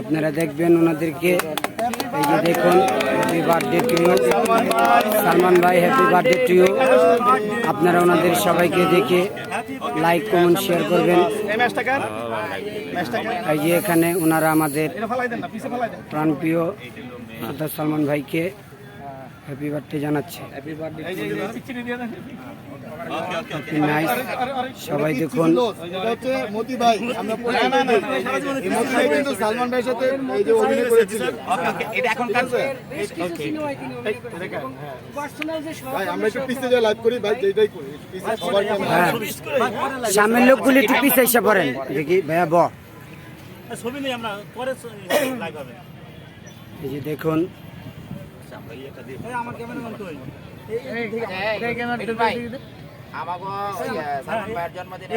আপনারা দেখবেন ওনাদেরকে, এই যে দেখুন happy birthday to you Salman ভাই হ্যাপি বার্থডে টু ইউ আপনারা ওনাদের সবাইকে দেখে লাইক কমেন্ট শেয়ার করবেন। এই যে এখানে ওনারা আমাদের প্রাণপ্রিয় সালমান ভাইকে হ্যাপি বার্থডে জানাচ্ছে সবাই দেখুন সালমান ভাইয়ের সাথে হ্যাঁ সামনের লোকগুলি একটু পিছিয়ে এসে পড়েন দেখি ভাইয়া ব ছবি নেই আমরা পরে এই যে দেখুন জন্মদিনে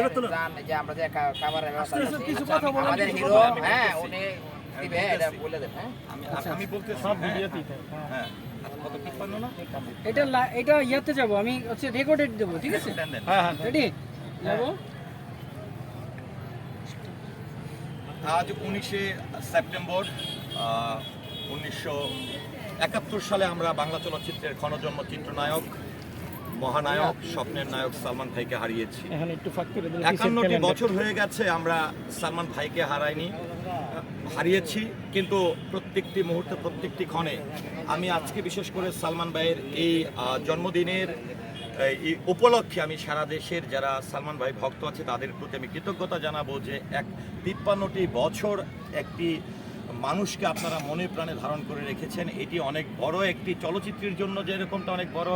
যে আমরা যে খাবারের ব্যবস্থা করছি। কিছু কথা বলো। আমাদের হিরো হ্যাঁ উনি দিবে এটা বলে দেন হ্যাঁ? এটা লা- এটা ইয়াতে যাব আমি হচ্ছে রেকর্ডেড দেবো ঠিক আছে? রেডি যাব। আজ উনিশে সেপ্টেম্বর উনিশশো একাত্তর সালে আমরা বাংলা চলচ্চিত্রের ক্ষণজন্ম চিত্রনায়ক মহানায়ক স্বপ্নের নায়ক সালমান ভাইকে হারিয়েছি। একান্নটি বছর হয়ে গেছে আমরা সালমান ভাইকে হারাইনি হারিয়েছি কিন্তু প্রত্যেকটি মুহূর্তে প্রত্যেকটি ক্ষণে আমি আজকে বিশেষ করে সালমান ভাইয়ের এই জন্মদিনের এই উপলক্ষে আমি সারা দেশের যারা সালমান ভাই ভক্ত আছে তাদের প্রতি আমি কৃতজ্ঞতা জানাব যে এক তিপ্পান্নটি বছর একটি মানুষকে আপনারা মনে প্রাণে ধারণ করে রেখেছেন। এটি অনেক বড় একটি চলচ্চিত্রের জন্য যেরকমটা অনেক বড়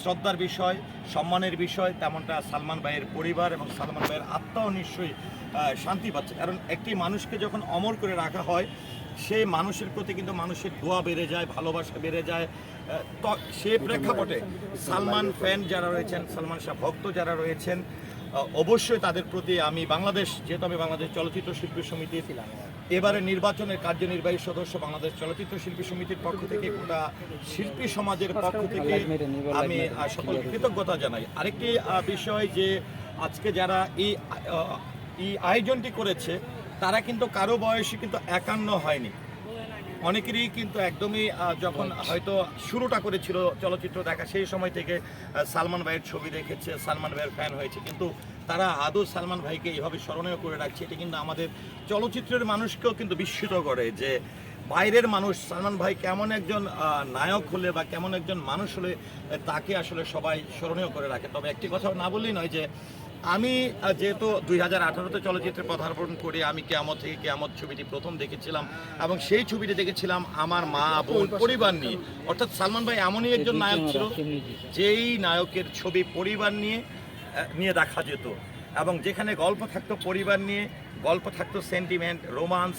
শ্রদ্ধার বিষয়, সম্মানের বিষয়, তেমনটা সালমান ভাইয়ের পরিবার এবং সালমান ভাইয়ের আত্মাও নিশ্চয়ই শান্তি পাচ্ছে। কারণ একটি মানুষকে যখন অমর করে রাখা হয় সেই মানুষের প্রতি কিন্তু মানুষের দোয়া বেড়ে যায়, ভালোবাসা বেড়ে যায়। তো সেই প্রেক্ষাপটে সালমান ফ্যান যারা রয়েছেন, সালমান শাহ ভক্ত যারা রয়েছেন অবশ্যই তাদের প্রতি আমি বাংলাদেশ যেহেতু আমি বাংলাদেশ চলচ্চিত্র শিল্পী সমিতির এবারে নির্বাচনের কার্যনির্বাহী সদস্য বাংলাদেশ চলচ্চিত্র শিল্পী সমিতির পক্ষ থেকে গোটা শিল্পী সমাজের পক্ষ থেকে আমি আহ, সকলকে কৃতজ্ঞতা জানাই। আরেকটি বিষয় যে আজকে যারা এই এই আয়োজনটি করেছে তারা কিন্তু কারও বয়সে কিন্তু একান্ন হয়নি। অনেকেরই কিন্তু একদমই যখন হয়তো শুরুটা করেছিল চলচ্চিত্র দেখা সেই সময় থেকে সালমান ভাইয়ের ছবি দেখেছে সালমান ভাইয়ের ফ্যান হয়েছে। কিন্তু তারা আদৌ সালমান ভাইকে এইভাবে স্মরণীয় করে রাখছে এটি কিন্তু আমাদের চলচ্চিত্রের মানুষকেও কিন্তু বিস্মিত করে যে বাইরের মানুষ সালমান ভাই কেমন একজন নায়ক হলে বা কেমন একজন মানুষ হলে তাকে আসলে সবাই স্মরণীয় করে রাখে। তবে একটি কথা না বললেই নয় যে আমি যেহেতু দুই হাজার আঠারোতে চলচ্চিত্রে পদার্পণ করে আমি কেয়ামত থেকে কেয়ামত ছবিটি প্রথম দেখেছিলাম এবং সেই ছবিটি দেখেছিলাম আমার মা বোন পরিবার নিয়ে। অর্থাৎ সালমান ভাই এমনই একজন নায়ক ছিল যেই নায়কের ছবি পরিবার নিয়ে নিয়ে দেখা যেত এবং যেখানে গল্প থাকতো পরিবার নিয়ে গল্প থাকতো সেন্টিমেন্ট রোমান্স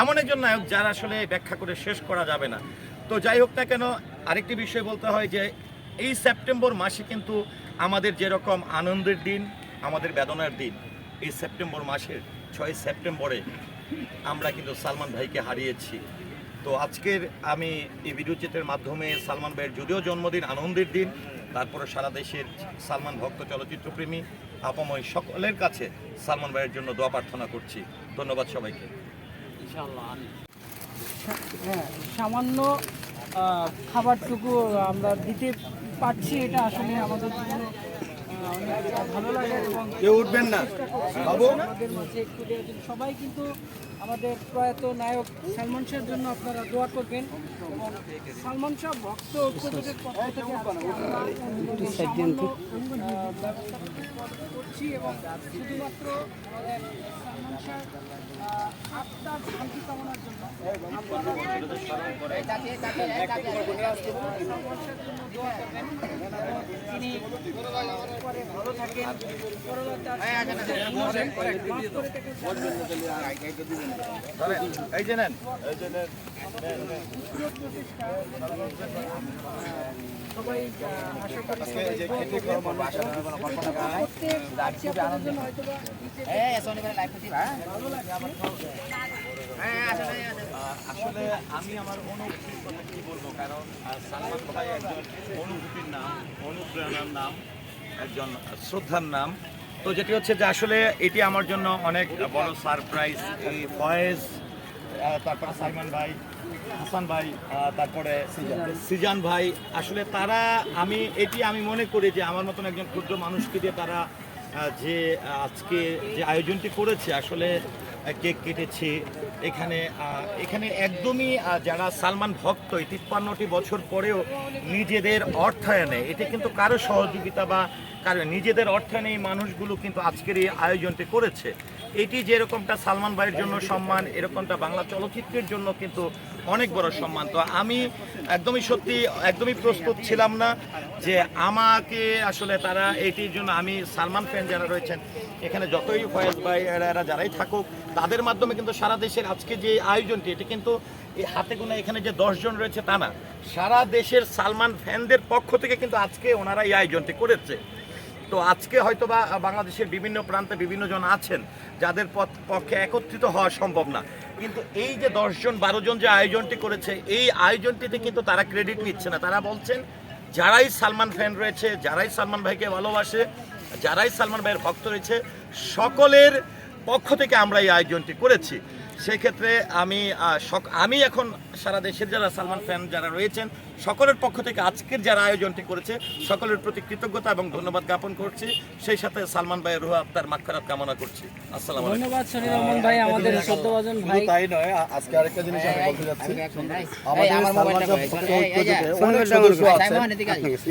এমন একজন নায়ক যার আসলে ব্যাখ্যা করে শেষ করা যাবে না। তো যাই হোক না কেন আরেকটি বিষয় বলতে হয় যে এই সেপ্টেম্বর মাসে কিন্তু আমাদের যেরকম আনন্দের দিন আমাদের বেদনার দিন। এই সেপ্টেম্বর মাসের ছয় সেপ্টেম্বরে আমরা কিন্তু সালমান ভাইকে হারিয়েছি। তো আজকের আমি এই ভিডিও চিত্রের মাধ্যমে সালমান ভাইয়ের যদিও জন্মদিন আনন্দের দিন তারপরে সারা দেশের সালমান ভক্ত চলচ্চিত্রপ্রেমী আপাময় সকলের কাছে সালমান ভাইয়ের জন্য দোয়া প্রার্থনা করছি। ধন্যবাদ সবাইকে। হ্যাঁ সামান্য খাবারটুকু আমরা দিতে পারছি এটা আসলে আমাদের জন্য কেউ উঠবেন না। সবাই কিন্তু আমাদের প্রয়াত নায়ক সালমান শাহের জন্য আপনারা দোয়া করবেন সালমান শাহ ভক্ত ঐক্যজোটের করছি এবং শুধুমাত্র সালমান শাহ আত্মার শান্তি তিনি ভালো থাকেন পরবর্তী মাফ করে এই যে নেন। সবাই আশা করি আসলে আমি আমার অনুভূতির কথা কি বলব? কারণ সালমান ভাই একজন অনুভূতির নাম, অনুপ্রেরণার নাম, একজন শ্রদ্ধার নাম। তো যেটি হচ্ছে যে আসলে এটি আমার জন্য অনেক বড় সারপ্রাইজ এই ফয়েজ তারপরে সাইমন ভাই, হাসান ভাই তারপরে সিজান। ভাই, আসলে তারা, আমি, এটি আমি মনে করি যে আমার মতন একজন ক্ষুদ্র মানুষকে দিয়ে তারা যে আজকে যে আয়োজনটি করেছে, আসলে কেক কেটেছি। এখানে এখানে একদমই যারা সালমান ভক্ত, এই তিপ্পান্নটি বছর পরেও নিজেদের অর্থায়নে, এটি কিন্তু কারও সহযোগিতা বা কারও, নিজেদের অর্থায়নে এই মানুষগুলো কিন্তু আজকের এই আয়োজনটি করেছে। এটি যেরকমটা সালমান ভাইয়ের জন্য সম্মান, এরকমটা বাংলা চলচ্চিত্রের জন্য কিন্তু অনেক বড় সম্মান। তো আমি একদমই সত্যি একদমই প্রস্তুত ছিলাম না যে আমাকে আসলে তারা এটির জন্য, আমি সালমান ফ্যান যারা রয়েছেন, এখানে যতই ফয়েজ ভাই এরা যারাই থাকুক, তাদের মাধ্যমে কিন্তু সারা দেশের আজকে যে আয়োজনটি, এটি কিন্তু এই হাতে গোনা এখানে যে দশজন রয়েছে তা না, সারা দেশের সালমান ফ্যানদের পক্ষ থেকে কিন্তু আজকে ওনারা এই আয়োজনটি করেছে। তো আজকে হয়তো বা বাংলাদেশের বিভিন্ন প্রান্তে বিভিন্ন জন আছেন, যাদের পক্ষে একত্রিত হওয়া সম্ভব না। কিন্তু এই যে দশজন, বারো জন যে আয়োজনটি করেছে, এই আয়োজনটিতে কিন্তু তারা ক্রেডিট নিচ্ছে না। তারা বলছেন, যারাই সালমান ফ্যান রয়েছে, যারাই সালমান ভাইকে ভালোবাসে, যারাই সালমান ভাইয়ের ভক্ত রয়েছে, সকলের পক্ষ থেকে আমরা এই আয়োজনটি করেছি। সেক্ষেত্রে আমি আমি এখন সারা দেশের যারা সালমান ফ্যান যারা রয়েছেন সকলের পক্ষ থেকে আজকের যারা আয়োজনটি করেছে সকলের প্রতি কৃতজ্ঞতা এবং ধন্যবাদ জ্ঞাপন করছি। সেই সাথে সালমান ভাইয়ের রুহ আত্মার মাগফিরাত কামনা করছি। আসসালামু আলাইকুম। ধন্যবাদ রহমান ভাই আমাদের শ্রদ্ধাভাজন ভাই। তাই নয় আজকে আরেকটা জিনিস আমি বলতে যাচ্ছি।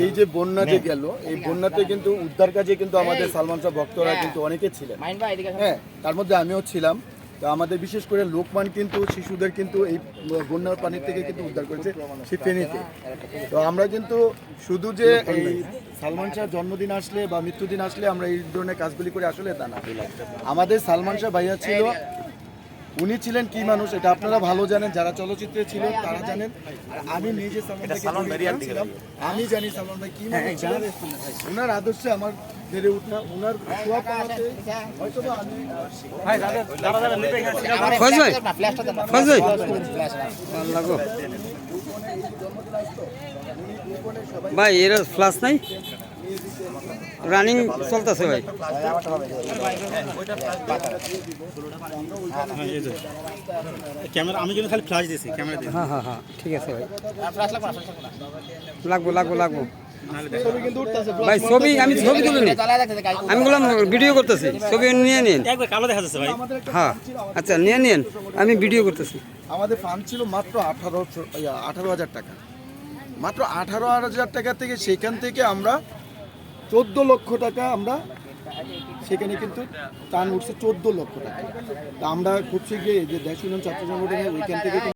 এই, যে, ভাই, বন্যা যে গেল এই বন্যাতে কিন্তু উদ্ধার কাজে কিন্তু আমাদের সালমান শাহ ভক্তরা হ্যাঁ। কিন্তু অনেকে ছিলেন। ভাই। হ্যাঁ তার মধ্যে আমিও ছিলাম। তো আমাদের বিশেষ করে লোকমান কিন্তু শিশুদের কিন্তু এই বন্যার পানি থেকে কিন্তু উদ্ধার করেছে সে ফেনীতে তো আমরা কিন্তু শুধু যে এই সালমান শাহ জন্মদিন আসলে বা মৃত্যুদিন আসলে আমরা এই ধরনের কাজগুলি করে আসলে তা না। আমাদের সালমান শাহ ভাইয়া ছিল উনি ছিলেন কি মানুষ এটা আপনারা ভালো জানেন যারা চলচ্চিত্রে ছিল তারা জানেন আর আমি নিজে সালমান ভাইকে ছিলাম। আমি জানি সালমান ভাই কি মানুষ ছিলেন। ওনার আদর্শে আমার বেড়ে উঠা ওনার ছোঁয়া পাওয়াতে হয়তো বা আমি আমার ভাই? লাগো ভাই এর ফ্লাশ নাই রানিং চলতেছে ভাই। ক্যামেরা আমি কিন্তু খালি ফ্ল্যাশ দিয়েছি ক্যামেরা দিয়ে। হ্যাঁ হ্যাঁ হ্যাঁ ঠিক আছে ভাই। ফ্ল্যাশ লাগবে লাগবো লাগবো লাগবো ছবি কিন্তু উঠতেছে ভাই ছবি আমি ছবি তুলে নি চালায় রাখতে দে, গাড়ি। আমি বললাম ভিডিও করতেছি। ছবি নিয়ে নিন। কালো দেখা যাচ্ছে ভাই। হ্যাঁ আচ্ছা নিয়ে নিন। আমি ভিডিও করতেছি। আমাদের ফান্ড ছিল মাত্র আঠারো আঠারো হাজার টাকা। মাত্র আঠারো হাজার টাকা থেকে সেখান থেকে আমরা চোদ্দ লক্ষ টাকা আমরা সেখানে কিন্তু টান উঠছে চোদ্দ লক্ষ টাকা। তা আমরা খুব শীঘ্রই যে দেশ ছাত্র সংগঠনের ওইখান থেকে